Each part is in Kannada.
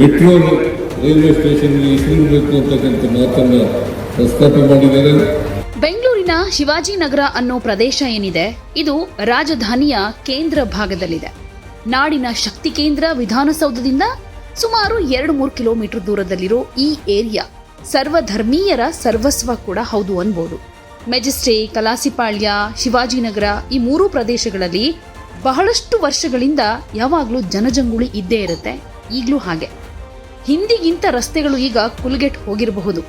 ಮೆಟ್ರೋ ರೈಲ್ವೆ ಸ್ಟೇಷನ್ಗೆ ಇಳಿಬೇಕು ಅಂತಕ್ಕಂಥ ಮಾತನ್ನು ಪ್ರಸ್ತಾಪ ಮಾಡಿದ್ದಾರೆ. ಬೆಂಗಳೂರಿನ ಶಿವಾಜಿನಗರ ಅನ್ನೋ ಪ್ರದೇಶ ಏನಿದೆ, ಇದು ರಾಜಧಾನಿಯ ಕೇಂದ್ರ ಭಾಗದಲ್ಲಿದೆ. ನಾಡಿನ ಶಕ್ತಿ ಕೇಂದ್ರ ವಿಧಾನಸೌಧದಿಂದ ಸುಮಾರು ಎರಡು ಮೂರು ಕಿಲೋಮೀಟರ್ ದೂರದಲ್ಲಿರೋ ಈ ಏರಿಯಾ ಸರ್ವಧರ್ಮೀಯರ ಸರ್ವಸ್ವ ಕೂಡ ಹೌದು ಅನ್ಬೋದು. ಮೆಜೆಸ್ಟ್ರಿ, ಕಲಾಸಿಪಾಳ್ಯ, ಶಿವಾಜಿನಗರ ಈ ಮೂರು ಪ್ರದೇಶಗಳಲ್ಲಿ ಬಹಳಷ್ಟು ವರ್ಷಗಳಿಂದ ಯಾವಾಗಲೂ ಜನಜಂಗುಳಿ ಇದ್ದೇ ಇರುತ್ತೆ. ಈಗಲೂ ಹಾಗೆ. ಹಿಂದಿಗಿಂತ ರಸ್ತೆಗಳು ಈಗ ಕುಲ್ಗೆಟ್ ಹೋಗಿರಬಹುದು.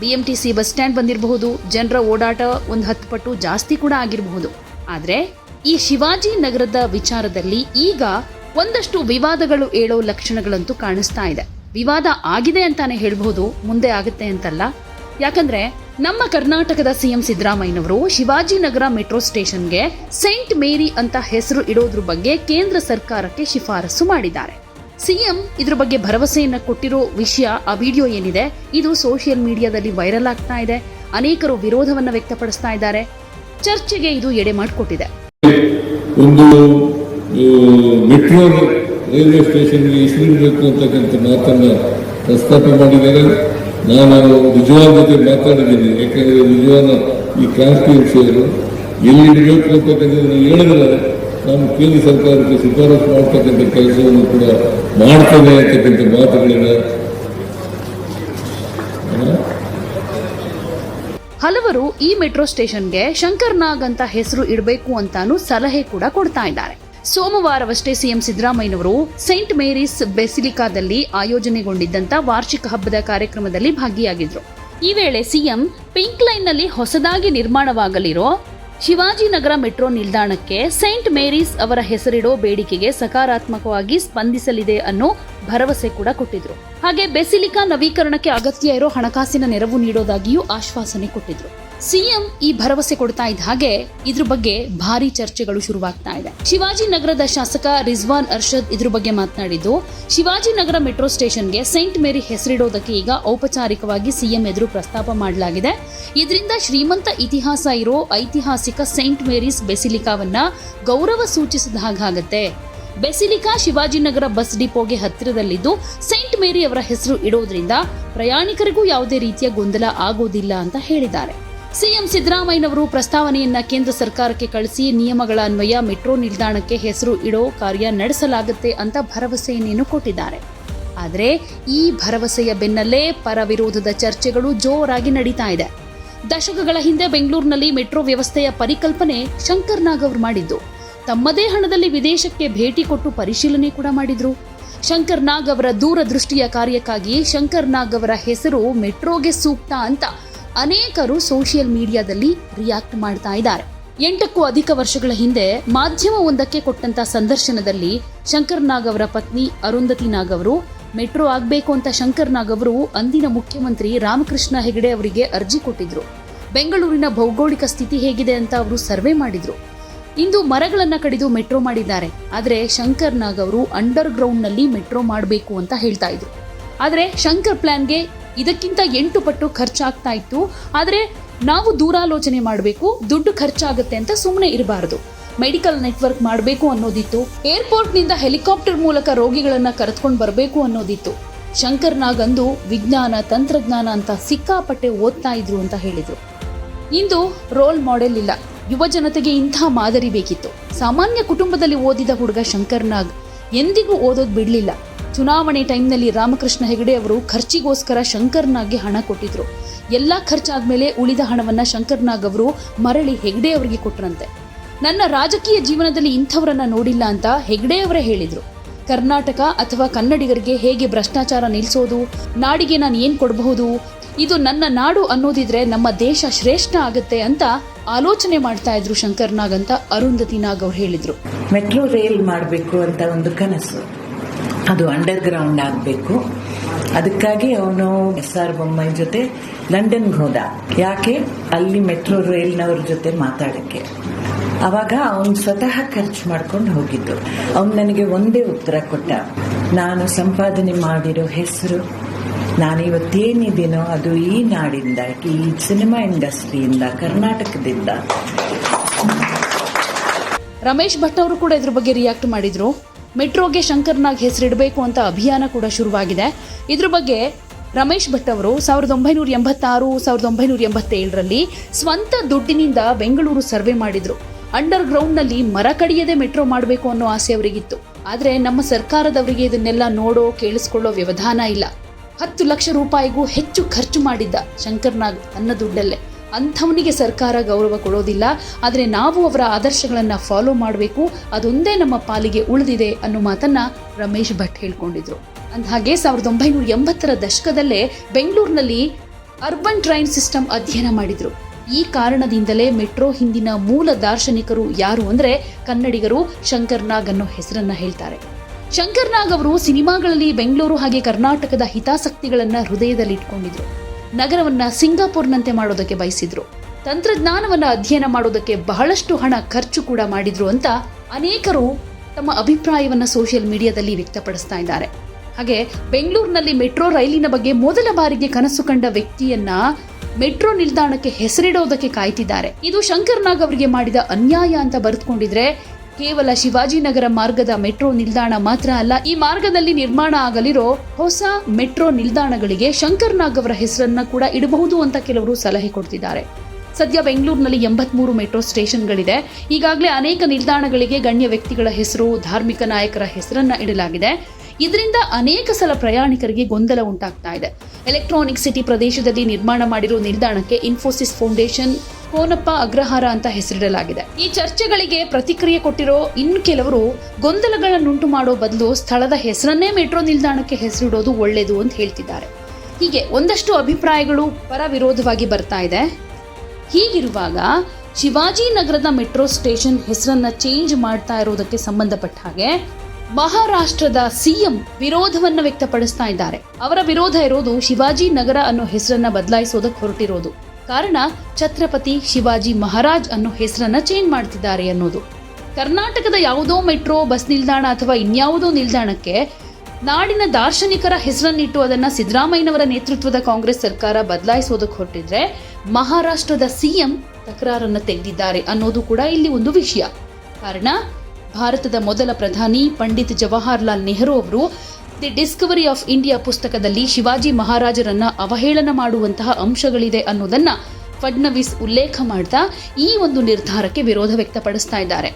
B M T C bus stand ಬಂದಿರಬಹುದು, ಜನರ ಓಡಾಟ ಒಂದು ಹತ್ತು ಪಟ್ಟು ಜಾಸ್ತಿ ಕೂಡ ಆಗಿರಬಹುದು. ಆದರೆ, ಈ ಶಿವಾಜಿ ನಗರದ ವಿಚಾರದಲ್ಲಿ ಈಗ ಒಂದಷ್ಟು ವಿವಾದಗಳು ಏಳೋ ಲಕ್ಷಣಗಳಂತೂ ಕಾಣಿಸ್ತಾ ಇದೆ. ವಿವಾದ ಆಗಿದೆ ಅಂತಾನೆ ಹೇಳಬಹುದು, ಮುಂದೆ ಆಗುತ್ತೆ ಅಂತಲ್ಲ. ಯಾಕಂದ್ರೆ, ನಮ್ಮ ಕರ್ನಾಟಕದ ಸಿಎಂ ಸಿದ್ದರಾಮಯ್ಯನವರು ಶಿವಾಜಿನಗರ ಮೆಟ್ರೋ ಸ್ಟೇಷನ್ಗೆ ಸೈಂಟ್ ಮೇರಿ ಅಂತ ಹೆಸರು ಇಡೋದ್ರ ಬಗ್ಗೆ ಕೇಂದ್ರ ಸರ್ಕಾರಕ್ಕೆ ಶಿಫಾರಸು ಮಾಡಿದ್ದಾರೆ. ಸಿಎಂ ಇದ್ರ ಬಗ್ಗೆ ಭರವಸೆಯನ್ನ ಕೊಟ್ಟಿರೋ ವಿಷಯ, ಆ ವಿಡಿಯೋ ಏನಿದೆ, ಇದು ಸೋಷಿಯಲ್ ಮೀಡಿಯಾದಲ್ಲಿ ವೈರಲ್ ಆಗ್ತಾ ಇದೆ. ಅನೇಕರು ವಿರೋಧವನ್ನ ವ್ಯಕ್ತಪಡಿಸ್ತಾ ಇದ್ದಾರೆ. ಚರ್ಚೆಗೆ ಇದು ಎಡೆ ಮಾಡಿಕೊಟ್ಟಿದೆ. ಒಂದು ಮೆಟ್ರೋ ರೈಲ್ವೆ ಸ್ಟೇಷನ್ ಇಳಿಬೇಕು ಅಂತಕ್ಕಂಥ ಮಾತನ್ನ ಪ್ರಸ್ತಾಪ ಮಾಡಿದ್ದಾರೆ ನಾನು ನಿಜವಾದ ಜೊತೆ ಮಾತಾಡಿದ್ದೀನಿ. ಯಾಕಂದ್ರೆ ನಿಜವಾದ ಈ ಕಾನ್ಸ್ಟಿಟ್ಯೂನ್ಸಿಯರು ಎಲ್ಲಿ ಇಡಬೇಕು ಅಂತಕ್ಕಂಥದ್ದನ್ನು ಹೇಳಿದ್ರೆ ನಾನು ಕೇಂದ್ರ ಸರ್ಕಾರಕ್ಕೆ ಶಿಫಾರಸು ಮಾಡ್ತಕ್ಕಂಥ ಕೆಲಸವನ್ನು ಕೂಡ ಮಾಡ್ತೇನೆ ಅಂತಕ್ಕಂಥ ಮಾತುಗಳಿವೆ. ಹಲವರು ಈ ಮೆಟ್ರೋ ಸ್ಟೇಷನ್ಗೆ ಶಂಕರ್ ನಾಗ್ ಅಂತ ಹೆಸರು ಇಡಬೇಕು ಅಂತಾನು ಸಲಹೆ ಕೂಡ ಕೊಡ್ತಾ ಇದ್ದಾರೆ. ಸೋಮವಾರವಷ್ಟೇ ಸಿಎಂ ಸಿದ್ದರಾಮಯ್ಯನವರು ಸೈಂಟ್ ಮೇರೀಸ್ ಬೆಸಿಲಿಕಾದಲ್ಲಿ ಆಯೋಜನೆಗೊಂಡಿದ್ದಂತ ವಾರ್ಷಿಕ ಹಬ್ಬದ ಕಾರ್ಯಕ್ರಮದಲ್ಲಿ ಭಾಗಿಯಾಗಿದ್ರು. ಈ ವೇಳೆ ಸಿಎಂ ಪಿಂಕ್ ಲೈನ್ನಲ್ಲಿ ಹೊಸದಾಗಿ ನಿರ್ಮಾಣವಾಗಲಿರೋ ಶಿವಾಜಿನಗರ ಮೆಟ್ರೋ ನಿಲ್ದಾಣಕ್ಕೆ ಸೇಂಟ್ ಮೇರೀಸ್ ಅವರ ಹೆಸರಿಡೋ ಬೇಡಿಕೆಗೆ ಸಕಾರಾತ್ಮಕವಾಗಿ ಸ್ಪಂದಿಸಲಿದೆ ಅನ್ನೋ ಭರವಸೆ ಕೂಡ ಕೊಟ್ಟಿದ್ರು. ಹಾಗೆ ಬೆಸಿಲಿಕಾ ನವೀಕರಣಕ್ಕೆ ಅಗತ್ಯ ಇರೋ ಹಣಕಾಸಿನ ನೆರವು ನೀಡೋದಾಗಿಯೂ ಆಶ್ವಾಸನೆ ಕೊಟ್ಟಿದ್ರು. ಸಿಎಂ ಈ ಭರವಸೆ ಕೊಡ್ತಾ ಇದ್ದ ಹಾಗೆ ಇದ್ರ ಬಗ್ಗೆ ಭಾರಿ ಚರ್ಚೆಗಳು ಶುರುವಾಗ್ತಾ ಇದೆ. ಶಿವಾಜಿನಗರದ ಶಾಸಕ ರಿಜ್ವಾನ್ ಅರ್ಷದ್ ಇದ್ರ ಬಗ್ಗೆ ಮಾತನಾಡಿದ್ದು ಶಿವಾಜಿನಗರ ಮೆಟ್ರೋ ಸ್ಟೇಷನ್ಗೆ ಸೈಂಟ್ ಮೇರಿ ಹೆಸರಿಡೋದಕ್ಕೆ ಈಗ ಔಪಚಾರಿಕವಾಗಿ ಸಿಎಂ ಎದುರು ಪ್ರಸ್ತಾಪ ಮಾಡಲಾಗಿದೆ. ಇದರಿಂದ ಶ್ರೀಮಂತ ಇತಿಹಾಸ ಇರೋ ಐತಿಹಾಸಿಕ ಸೈಂಟ್ ಮೇರೀಸ್ ಬೆಸಿಲಿಕಾವನ್ನ ಗೌರವ ಸೂಚಿಸಿದ ಹಾಗಾಗತ್ತೆ. ಬೆಸಿಲಿಕಾ ಶಿವಾಜಿನಗರ ಬಸ್ ಡಿಪೋಗೆ ಹತ್ತಿರದಲ್ಲಿದ್ದು ಸೈಂಟ್ ಮೇರಿ ಅವರ ಹೆಸರು ಇಡೋದ್ರಿಂದ ಪ್ರಯಾಣಿಕರಿಗೂ ಯಾವುದೇ ರೀತಿಯ ಗೊಂದಲ ಆಗೋದಿಲ್ಲ ಅಂತ ಹೇಳಿದ್ದಾರೆ. ಸಿಎಂ ಸಿದ್ದರಾಮಯ್ಯನವರು ಪ್ರಸ್ತಾವನೆಯನ್ನ ಕೇಂದ್ರ ಸರ್ಕಾರಕ್ಕೆ ಕಳಿಸಿ ನಿಯಮಗಳ ಅನ್ವಯ ಮೆಟ್ರೋ ನಿಲ್ದಾಣಕ್ಕೆ ಹೆಸರು ಇಡೋ ಕಾರ್ಯ ನಡೆಸಲಾಗುತ್ತೆ ಅಂತ ಭರವಸೆಯನ್ನೇನು ಕೊಟ್ಟಿದ್ದಾರೆ. ಆದರೆ ಈ ಭರವಸೆಯ ಬೆನ್ನಲ್ಲೇ ಪರ ವಿರೋಧದ ಚರ್ಚೆಗಳು ಜೋರಾಗಿ ನಡೀತಾ ಇದೆ. ದಶಕಗಳ ಹಿಂದೆ ಬೆಂಗಳೂರಿನಲ್ಲಿ ಮೆಟ್ರೋ ವ್ಯವಸ್ಥೆಯ ಪರಿಕಲ್ಪನೆ ಶಂಕರ್ ನಾಗ್ ಅವರು ಮಾಡಿದ್ದು. ತಮ್ಮದೇ ಹಣದಲ್ಲಿ ವಿದೇಶಕ್ಕೆ ಭೇಟಿ ಕೊಟ್ಟು ಪರಿಶೀಲನೆ ಕೂಡ ಮಾಡಿದ್ರು. ಶಂಕರ್ ನಾಗ್ ಅವರ ದೂರದೃಷ್ಟಿಯ ಕಾರ್ಯಕ್ಕಾಗಿ ಶಂಕರ್ ನಾಗ್ ಅವರ ಹೆಸರು ಮೆಟ್ರೋಗೆ ಸೂಕ್ತ ಅಂತ ಅನೇಕರು ಸೋಷಿಯಲ್ ಮೀಡಿಯಾದಲ್ಲಿ ರಿಯಾಕ್ಟ್ ಮಾಡ್ತಾ ಇದ್ದಾರೆ. ಎಂಟಕ್ಕೂ ಅಧಿಕ ವರ್ಷಗಳ ಹಿಂದೆ ಮಾಧ್ಯಮ ಒಂದಕ್ಕೆ ಕೊಟ್ಟಂತ ಸಂದರ್ಶನದಲ್ಲಿ ಶಂಕರ್ ನಾಗ್ ಅವರ ಪತ್ನಿ ಅರುಂಧತಿ ನಾಗ್ ಅವರು, ಮೆಟ್ರೋ ಆಗಬೇಕು ಅಂತ ಶಂಕರ್ ನಾಗ್ ಅವರು ಅಂದಿನ ಮುಖ್ಯಮಂತ್ರಿ ರಾಮಕೃಷ್ಣ ಹೆಗಡೆ ಅವರಿಗೆ ಅರ್ಜಿ ಕೊಟ್ಟಿದ್ರು. ಬೆಂಗಳೂರಿನ ಭೌಗೋಳಿಕ ಸ್ಥಿತಿ ಹೇಗಿದೆ ಅಂತ ಅವರು ಸರ್ವೆ ಮಾಡಿದ್ರು. ಇಂದು ಮರಗಳನ್ನ ಕಡಿದು ಮೆಟ್ರೋ ಮಾಡಿದ್ದಾರೆ. ಆದರೆ ಶಂಕರ್ ನಾಗ್ ಅವರು ಅಂಡರ್ ಗ್ರೌಂಡ್ನಲ್ಲಿ ಮೆಟ್ರೋ ಮಾಡಬೇಕು ಅಂತ ಹೇಳ್ತಾ ಇದ್ರು. ಆದರೆ ಶಂಕರ್ ಪ್ಲಾನ್ಗೆ ಇದಕ್ಕಿಂತ ಎಂಟು ಪಟ್ಟು ಖರ್ಚಾಗ್ತಾ ಇತ್ತು. ಆದರೆ ನಾವು ದೂರಾಲೋಚನೆ ಮಾಡಬೇಕು, ದುಡ್ಡು ಖರ್ಚಾಗುತ್ತೆ ಅಂತ ಸುಮ್ಮನೆ ಇರಬಾರದು. ಮೆಡಿಕಲ್ ನೆಟ್ವರ್ಕ್ ಮಾಡಬೇಕು ಅನ್ನೋದಿತ್ತು. ಏರ್ಪೋರ್ಟ್ನಿಂದ ಹೆಲಿಕಾಪ್ಟರ್ ಮೂಲಕ ರೋಗಿಗಳನ್ನು ಕರೆದುಕೊಂಡು ಬರಬೇಕು ಅನ್ನೋದಿತ್ತು. ಶಂಕರ್ ನಾಗ್ ಅಂದು ವಿಜ್ಞಾನ, ತಂತ್ರಜ್ಞಾನ ಅಂತ ಸಿಕ್ಕಾಪಟ್ಟೆ ಓದ್ತಾ ಇದ್ರು ಅಂತ ಹೇಳಿದರು. ಇಂದು ರೋಲ್ ಮಾಡೆಲ್ ಇಲ್ಲ. ಯುವ ಜನತೆಗೆ ಇಂಥ ಮಾದರಿ ಬೇಕಿತ್ತು. ಸಾಮಾನ್ಯ ಕುಟುಂಬದಲ್ಲಿ ಓದಿದ ಹುಡುಗ ಶಂಕರ್ನಾಗ್ ಎಂದಿಗೂ ಓದೋದು ಬಿಡ್ಲಿಲ್ಲ. ಚುನಾವಣೆ ಟೈಮ್ನಲ್ಲಿ ರಾಮಕೃಷ್ಣ ಹೆಗಡೆ ಅವರು ಖರ್ಚಿಗೋಸ್ಕರ ಶಂಕರ್ನಾಗ್ಗೆ ಹಣ ಕೊಟ್ಟಿದ್ರು. ಎಲ್ಲ ಖರ್ಚಾದ ಮೇಲೆ ಉಳಿದ ಹಣವನ್ನ ಶಂಕರ್ನಾಗ್ ಅವರು ಮರಳಿ ಹೆಗಡೆ ಅವರಿಗೆ ಕೊಟ್ರಂತೆ. ನನ್ನ ರಾಜಕೀಯ ಜೀವನದಲ್ಲಿ ಇಂಥವರನ್ನ ನೋಡಿಲ್ಲ ಅಂತ ಹೆಗಡೆ ಅವರೇ ಹೇಳಿದರು. ಕರ್ನಾಟಕ ಅಥವಾ ಕನ್ನಡಿಗರಿಗೆ ಹೇಗೆ ಭ್ರಷ್ಟಾಚಾರ ನಿಲ್ಲಿಸೋದು ನಾಡಿಗೆ ನಾನು ಏನು ಕೊಡಬಹುದು, ಇದು ನನ್ನ ನಾಡು ಅನ್ನೋದಿದ್ರೆ ನಮ್ಮ ದೇಶ ಶ್ರೇಷ್ಠ ಆಗುತ್ತೆ ಅಂತ ಆಲೋಚನೆ ಮಾಡ್ತಾ ಇದ್ರು ಶಂಕರ್ನಾಗ್ ಅಂತ ಅರುಂಧತಿ ನಾಗ್ ಅವ್ರು ಹೇಳಿದ್ರು. ಮೆಟ್ರೋ ರೈಲ್ ಮಾಡಬೇಕು ಅಂತ ಒಂದು ಕನಸು. ಅದು ಅಂಡರ್ ಗ್ರೌಂಡ್ ಆಗಬೇಕು. ಅದಕ್ಕಾಗಿ ಅವನು ಎಸ್ ಆರ್ ಬೊಮ್ಮಾಯಿ ಜೊತೆ ಲಂಡನ್ಗೆ ಹೋದ. ಯಾಕೆ? ಅಲ್ಲಿ ಮೆಟ್ರೋ ರೈಲ್ನವ್ರ ಜೊತೆ ಮಾತಾಡಕ್ಕೆ. ಅವಾಗ ಅವನು ಸ್ವತಃ ಖರ್ಚು ಮಾಡ್ಕೊಂಡು ಹೋಗಿದ್ದು. ಅವನು ನನಗೆ ಒಂದೇ ಉತ್ತರ ಕೊಟ್ಟ. ನಾನು ಸಂಪಾದನೆ ಮಾಡಿರೋ ಹೆಸರು, ನಾನಿವತ್ತೇನಿದ್ದೀನೋ ಅದು ಈ ನಾಡಿಂದ ಈ ಸಿನಿಮಾ ಇಂಡಸ್ಟ್ರಿಯಿಂದ ಕರ್ನಾಟಕದಿಂದ. ರಮೇಶ್ ಭಟ್ ಅವರು ಕೂಡ ಇದ್ರ ಬಗ್ಗೆ ರಿಯಾಕ್ಟ್ ಮಾಡಿದ್ರು. ಮೆಟ್ರೋಗೆ ಶಂಕರ್ನಾಗ್ ಹೆಸರಿಡಬೇಕು ಅಂತ ಅಭಿಯಾನ ಕೂಡ ಶುರುವಾಗಿದೆ. ಇದ್ರ ಬಗ್ಗೆ ರಮೇಶ್ ಭಟ್ ಅವರು ಸಾವಿರದ ಒಂಬೈನೂರ ಎಂಬತ್ತಾರು, ಸಾವಿರದ ಒಂಬೈನೂರ ಎಂಬತ್ತೇಳರಲ್ಲಿ ಸ್ವಂತ ದುಡ್ಡಿನಿಂದ ಬೆಂಗಳೂರು ಸರ್ವೆ ಮಾಡಿದ್ರು. ಅಂಡರ್ ಗ್ರೌಂಡ್ನಲ್ಲಿ ಮರ ಕಡಿಯದೆ ಮೆಟ್ರೋ ಮಾಡಬೇಕು ಅನ್ನೋ ಆಸೆ ಅವರಿಗಿತ್ತು. ಆದರೆ ನಮ್ಮ ಸರ್ಕಾರದವರಿಗೆ ಇದನ್ನೆಲ್ಲ ನೋಡೋ, ಕೇಳಿಸ್ಕೊಳ್ಳೋ ವ್ಯವಧಾನ ಇಲ್ಲ. ಹತ್ತು ಲಕ್ಷ ರೂಪಾಯಿಗೂ ಹೆಚ್ಚು ಖರ್ಚು ಮಾಡಿದ್ದ ಶಂಕರ್ನಾಗ್ ತನ್ನ ದುಡ್ಡಲ್ಲೇ. ಅಂಥವನಿಗೆ ಸರ್ಕಾರ ಗೌರವ ಕೊಡೋದಿಲ್ಲ, ಆದರೆ ನಾವು ಅವರ ಆದರ್ಶಗಳನ್ನು ಫಾಲೋ ಮಾಡಬೇಕು, ಅದೊಂದೇ ನಮ್ಮ ಪಾಲಿಗೆ ಉಳಿದಿದೆ ಅನ್ನೋ ಮಾತನ್ನು ರಮೇಶ್ ಭಟ್ ಹೇಳ್ಕೊಂಡಿದ್ರು. ಅಂದಹಾಗೆ ಸಾವಿರದ ಒಂಬೈನೂರ ಎಂಬತ್ತರ ದಶಕದಲ್ಲೇ ಬೆಂಗಳೂರಿನಲ್ಲಿ ಅರ್ಬನ್ ಟ್ರೈನ್ ಸಿಸ್ಟಮ್ ಅಧ್ಯಯನ ಮಾಡಿದರು. ಈ ಕಾರಣದಿಂದಲೇ ಮೆಟ್ರೋ ಹಿಂದಿನ ಮೂಲ ದಾರ್ಶನಿಕರು ಯಾರು ಅಂದರೆ ಕನ್ನಡಿಗರು ಶಂಕರ್ನಾಗ್ ಅನ್ನೋ ಹೆಸರನ್ನು ಹೇಳ್ತಾರೆ. ಶಂಕರ್ನಾಗ್ ಅವರು ಸಿನಿಮಾಗಳಲ್ಲಿ ಬೆಂಗಳೂರು ಹಾಗೆ ಕರ್ನಾಟಕದ ಹಿತಾಸಕ್ತಿಗಳನ್ನು ಹೃದಯದಲ್ಲಿ ಇಟ್ಕೊಂಡಿದ್ರು ನಗರವನ್ನ ಸಿಂಗಾಪುರ್ನಂತೆ ಮಾಡೋದಕ್ಕೆ ಬಯಸಿದ್ರು. ತಂತ್ರಜ್ಞಾನವನ್ನ ಅಧ್ಯಯನ ಮಾಡೋದಕ್ಕೆ ಬಹಳಷ್ಟು ಹಣ ಖರ್ಚು ಕೂಡ ಮಾಡಿದ್ರು ಅಂತ ಅನೇಕರು ತಮ್ಮ ಅಭಿಪ್ರಾಯವನ್ನ ಸೋಷಿಯಲ್ ಮೀಡಿಯಾದಲ್ಲಿ ವ್ಯಕ್ತಪಡಿಸ್ತಾ ಇದ್ದಾರೆ. ಹಾಗೆ ಬೆಂಗಳೂರಿನಲ್ಲಿ ಮೆಟ್ರೋ ರೈಲಿನ ಬಗ್ಗೆ ಮೊದಲ ಬಾರಿಗೆ ಕನಸು ಕಂಡ ವ್ಯಕ್ತಿಯನ್ನ ಮೆಟ್ರೋ ನಿಲ್ದಾಣಕ್ಕೆ ಹೆಸರಿಡೋದಕ್ಕೆ ಕಾಯ್ತಿದ್ದಾರೆ. ಇದು ಶಂಕರ್ನಾಗ್ ಅವರಿಗೆ ಮಾಡಿದ ಅನ್ಯಾಯ ಅಂತ ಬರೆದುಕೊಂಡಿದ್ರೆ ಕೇವಲ ಶಿವಾಜಿನಗರ ಮಾರ್ಗದ ಮೆಟ್ರೋ ನಿಲ್ದಾಣ ಮಾತ್ರ ಅಲ್ಲ, ಈ ಮಾರ್ಗದಲ್ಲಿ ನಿರ್ಮಾಣ ಆಗಲಿರೋ ಹೊಸ ಮೆಟ್ರೋ ನಿಲ್ದಾಣಗಳಿಗೆ ಶಂಕರ್ನಾಗ್ ಅವರ ಹೆಸರನ್ನ ಕೂಡ ಇಡಬಹುದು ಅಂತ ಕೆಲವರು ಸಲಹೆ ಕೊಡ್ತಿದ್ದಾರೆ. ಸದ್ಯ ಬೆಂಗಳೂರಿನಲ್ಲಿ ಎಂಬತ್ಮೂರು ಮೆಟ್ರೋ ಸ್ಟೇಷನ್ಗಳಿದೆ. ಈಗಾಗಲೇ ಅನೇಕ ನಿಲ್ದಾಣಗಳಿಗೆ ಗಣ್ಯ ವ್ಯಕ್ತಿಗಳ ಹೆಸರು, ಧಾರ್ಮಿಕ ನಾಯಕರ ಹೆಸರನ್ನ ಇಡಲಾಗಿದೆ. ಇದರಿಂದ ಅನೇಕ ಸಲ ಪ್ರಯಾಣಿಕರಿಗೆ ಗೊಂದಲ ಉಂಟಾಗ್ತಾ ಇದೆ. ಎಲೆಕ್ಟ್ರಾನಿಕ್ ಸಿಟಿ ಪ್ರದೇಶದಲ್ಲಿ ನಿರ್ಮಾಣ ಮಾಡಿರುವ ನಿಲ್ದಾಣಕ್ಕೆ ಇನ್ಫೋಸಿಸ್ ಫೌಂಡೇಶನ್ ಕೋನಪ್ಪ ಅಗ್ರಹಾರ ಅಂತ ಹೆಸರಿಡಲಾಗಿದೆ. ಈ ಚರ್ಚೆಗಳಿಗೆ ಪ್ರತಿಕ್ರಿಯೆ ಕೊಟ್ಟಿರೋ ಇನ್ನು ಕೆಲವರು ಗೊಂದಲಗಳನ್ನುಂಟು ಮಾಡೋ ಬದಲು ಸ್ಥಳದ ಹೆಸರನ್ನೇ ಮೆಟ್ರೋ ನಿಲ್ದಾಣಕ್ಕೆ ಹೆಸರಿಡೋದು ಒಳ್ಳೆಯದು ಅಂತ ಹೇಳ್ತಿದ್ದಾರೆ. ಹೀಗೆ ಒಂದಷ್ಟು ಅಭಿಪ್ರಾಯಗಳು ಪರ ವಿರೋಧವಾಗಿ ಬರ್ತಾ ಇದೆ. ಹೀಗಿರುವಾಗ ಶಿವಾಜಿನಗರದ ಮೆಟ್ರೋ ಸ್ಟೇಷನ್ ಹೆಸರನ್ನ ಚೇಂಜ್ ಮಾಡ್ತಾ ಇರೋದಕ್ಕೆ ಸಂಬಂಧಪಟ್ಟ ಹಾಗೆ ಮಹಾರಾಷ್ಟ್ರದ ಸಿಎಂ ವಿರೋಧವನ್ನ ವ್ಯಕ್ತಪಡಿಸ್ತಾ ಇದ್ದಾರೆ. ಅವರ ವಿರೋಧ ಇರೋದು ಶಿವಾಜಿ ನಗರ ಅನ್ನೋ ಹೆಸರನ್ನ ಬದಲಾಯಿಸೋದಕ್ಕೆ ಹೊರಟಿರೋದು. ಕಾರಣ ಛತ್ರಪತಿ ಶಿವಾಜಿ ಮಹಾರಾಜ್ ಅನ್ನೋ ಹೆಸರನ್ನ ಚೇಂಜ್ ಮಾಡ್ತಿದ್ದಾರೆ ಅನ್ನೋದು. ಕರ್ನಾಟಕದ ಯಾವುದೋ ಮೆಟ್ರೋ, ಬಸ್ ನಿಲ್ದಾಣ ಅಥವಾ ಇನ್ಯಾವುದೋ ನಿಲ್ದಾಣಕ್ಕೆ ನಾಡಿನ ದಾರ್ಶನಿಕರ ಹೆಸರನ್ನಿಟ್ಟು ಅದನ್ನ ಸಿದ್ದರಾಮಯ್ಯನವರ ನೇತೃತ್ವದ ಕಾಂಗ್ರೆಸ್ ಸರ್ಕಾರ ಬದಲಾಯಿಸೋದಕ್ಕೆ ಹೊರಟಿದ್ರೆ ಮಹಾರಾಷ್ಟ್ರದ ಸಿಎಂ ತಕರಾರನ್ನ ತೆಗೆದಿದ್ದಾರೆ ಅನ್ನೋದು ಕೂಡ ಇಲ್ಲಿ ಒಂದು ವಿಷಯ. ಕಾರಣ ಭಾರತದ ಮೊದಲ ಪ್ರಧಾನಿ ಪಂಡಿತ್ ಜವಾಹರ್ಲಾಲ್ ನೆಹರು ಅವರು ದಿ ಡಿಸ್ಕವರಿ ಆಫ್ ಇಂಡಿಯಾ ಪುಸ್ತಕದಲ್ಲಿ ಶಿವಾಜಿ ಮಹಾರಾಜರನ್ನ ಅವಹೇಳನ ಮಾಡುವಂತಹ ಅಂಶಗಳಿದೆ ಅನ್ನೋದನ್ನ ಫಡ್ನವೀಸ್ ಉಲ್ಲೇಖ ಮಾಡ್ತಾ ಈ ಒಂದು ನಿರ್ಧಾರಕ್ಕೆ ವಿರೋಧ ವ್ಯಕ್ತಪಡಿಸ್ತಾ ಇದ್ದಾರೆ.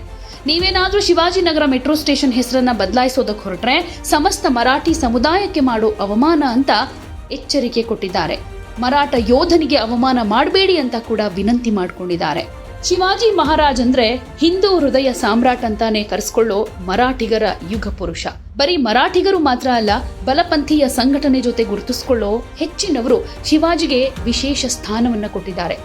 ನೀವೇನಾದರೂ ಶಿವಾಜಿನಗರ ಮೆಟ್ರೋ ಸ್ಟೇಷನ್ ಹೆಸರನ್ನ ಬದಲಾಯಿಸೋದಕ್ಕೆ ಹೊರಟ್ರೆ ಸಮಸ್ತ ಮರಾಠಿ ಸಮುದಾಯಕ್ಕೆ ಮಾಡೋ ಅವಮಾನ ಅಂತ ಎಚ್ಚರಿಕೆ ಕೊಟ್ಟಿದ್ದಾರೆ. ಮರಾಠ ಯೋಧನಿಗೆ ಅವಮಾನ ಮಾಡಬೇಡಿ ಅಂತ ಕೂಡ ವಿನಂತಿ ಮಾಡಿಕೊಂಡಿದ್ದಾರೆ. ಶಿವಾಜಿ ಮಹಾರಾಜ್ ಅಂದ್ರೆ ಹಿಂದೂ ಹೃದಯ ಸಾಮ್ರಾಟ್ ಅಂತಾನೆ ಕರೆಸ್ಕೊಳ್ಳೋ ಮರಾಠಿಗರ ಯುಗ ಪುರುಷ. ಬರೀ ಮರಾಠಿಗರು ಮಾತ್ರ ಅಲ್ಲ, ಬಲಪಂಥೀಯ ಸಂಘಟನೆ ಜೊತೆ ಗುರುತಿಸಿಕೊಳ್ಳೋ ಹೆಚ್ಚಿನವರು ಶಿವಾಜಿಗೆ ವಿಶೇಷ ಸ್ಥಾನವನ್ನ ಕೊಟ್ಟಿದ್ದಾರೆ.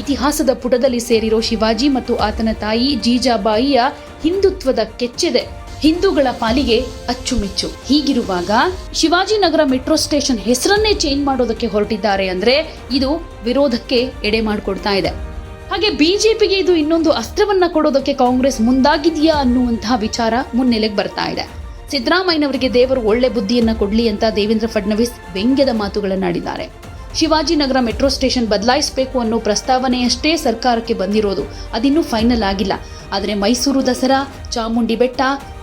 ಇತಿಹಾಸದ ಪುಟದಲ್ಲಿ ಸೇರಿರೋ ಶಿವಾಜಿ ಮತ್ತು ಆತನ ತಾಯಿ ಜೀಜಾಬಾಯಿಯ ಹಿಂದುತ್ವದ ಕೆಚ್ಚೆದೆ ಹಿಂದೂಗಳ ಪಾಲಿಗೆ ಅಚ್ಚುಮೆಚ್ಚು. ಹೀಗಿರುವಾಗ ಶಿವಾಜಿನಗರ ಮೆಟ್ರೋ ಸ್ಟೇಷನ್ ಹೆಸರನ್ನೇ ಚೇಂಜ್ ಮಾಡೋದಕ್ಕೆ ಹೊರಟಿದ್ದಾರೆ ಅಂದ್ರೆ ಇದು ವಿರೋಧಕ್ಕೆ ಎಡೆ ಮಾಡಿಕೊಡ್ತಾ ಇದೆ. ಹಾಗೆ ಬಿಜೆಪಿಗೆ ಇದು ಇನ್ನೊಂದು ಅಸ್ತ್ರವನ್ನ ಕೊಡೋದಕ್ಕೆ ಕಾಂಗ್ರೆಸ್ ಮುಂದಾಗಿದೆಯಾ ಅನ್ನುವಂತಹ ವಿಚಾರ ಮುನ್ನೆಲೆಗೆ ಬರ್ತಾ ಇದೆ. ಸಿದ್ದರಾಮಯ್ಯನವರಿಗೆ ದೇವರು ಒಳ್ಳೆ ಬುದ್ಧಿಯನ್ನ ಕೊಡ್ಲಿ ಅಂತ ದೇವೇಂದ್ರ ಫಡ್ನವೀಸ್ ವ್ಯಂಗ್ಯದ ಮಾತುಗಳನ್ನಾಡಿದ್ದಾರೆ. ಶಿವಾಜಿನಗರ ಮೆಟ್ರೋ ಸ್ಟೇಷನ್ ಬದಲಾಯಿಸಬೇಕು ಅನ್ನೋ ಪ್ರಸ್ತಾವನೆಯಷ್ಟೇ ಸರ್ಕಾರಕ್ಕೆ ಬಂದಿರೋದು. ಅದಿನ್ನೂ ಫೈನಲ್ ಆಗಿಲ್ಲ. ಆದರೆ ಮೈಸೂರು ದಸರಾ, ಚಾಮುಂಡಿ ಬೆಟ್ಟ,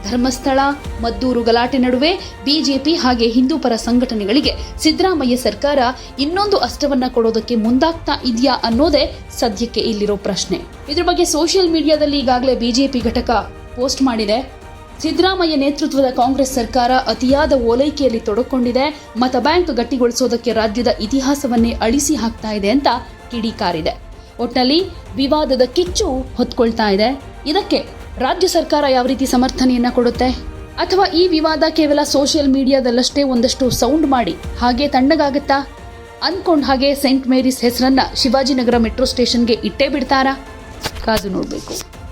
ಧರ್ಮಸ್ಥಳ, ಮದ್ದೂರು ಗಲಾಟೆ ನಡುವೆ ಬಿಜೆಪಿ ಹಾಗೆ ಹಿಂದೂ ಪರ ಸಂಘಟನೆಗಳಿಗೆ ಸಿದ್ದರಾಮಯ್ಯ ಸರ್ಕಾರ ಇನ್ನೊಂದು ಅಷ್ಟವನ್ನ ಕೊಡೋದಕ್ಕೆ ಮುಂದಾಗ್ತಾ ಇದೆಯಾ ಅನ್ನೋದೇ ಸದ್ಯಕ್ಕೆ ಇಲ್ಲಿರೋ ಪ್ರಶ್ನೆ. ಇದ್ರ ಬಗ್ಗೆ ಸೋಷಿಯಲ್ ಮೀಡಿಯಾದಲ್ಲಿ ಈಗಾಗಲೇ ಬಿಜೆಪಿ ಘಟಕ ಪೋಸ್ಟ್ ಮಾಡಿದೆ. ಸಿದ್ದರಾಮಯ್ಯ ನೇತೃತ್ವದ ಕಾಂಗ್ರೆಸ್ ಸರ್ಕಾರ ಅತಿಯಾದ ಓಲೈಕೆಯಲ್ಲಿ ತೊಡಕೊಂಡಿದೆ. ಮತ ಬ್ಯಾಂಕ್ ಗಟ್ಟಿಗೊಳಿಸೋದಕ್ಕೆ ರಾಜ್ಯದ ಇತಿಹಾಸವನ್ನೇ ಅಳಿಸಿ ಹಾಕ್ತಾ ಇದೆ ಅಂತ ಕಿಡಿಕಾರಿದೆ ಒಟ್ನಲ್ಲಿ ವಿವಾದದ ಕಿಚ್ಚು ಹೊತ್ಕೊಳ್ತಾ ಇದೆ. ಇದಕ್ಕೆ ರಾಜ್ಯ ಸರ್ಕಾರ ಯಾವ ರೀತಿ ಸಮರ್ಥನೆಯನ್ನ ಕೊಡುತ್ತೆ? ಅಥವಾ ಈ ವಿವಾದ ಕೇವಲ ಸೋಷಿಯಲ್ ಮೀಡಿಯಾದಲ್ಲಷ್ಟೇ ಒಂದಷ್ಟು ಸೌಂಡ್ ಮಾಡಿ ಹಾಗೆ ತಣ್ಣಗಾಗುತ್ತಾ? ಅಂದ್ಕೊಂಡು ಹಾಗೆ ಸೆಂಟ್ ಮೇರಿಸ್ ಹೆಸರನ್ನ ಶಿವಾಜಿನಗರ ಮೆಟ್ರೋ ಸ್ಟೇಷನ್ಗೆ ಇಟ್ಟೇ ಬಿಡ್ತಾರಾ? ಕಾದು ನೋಡಬೇಕು.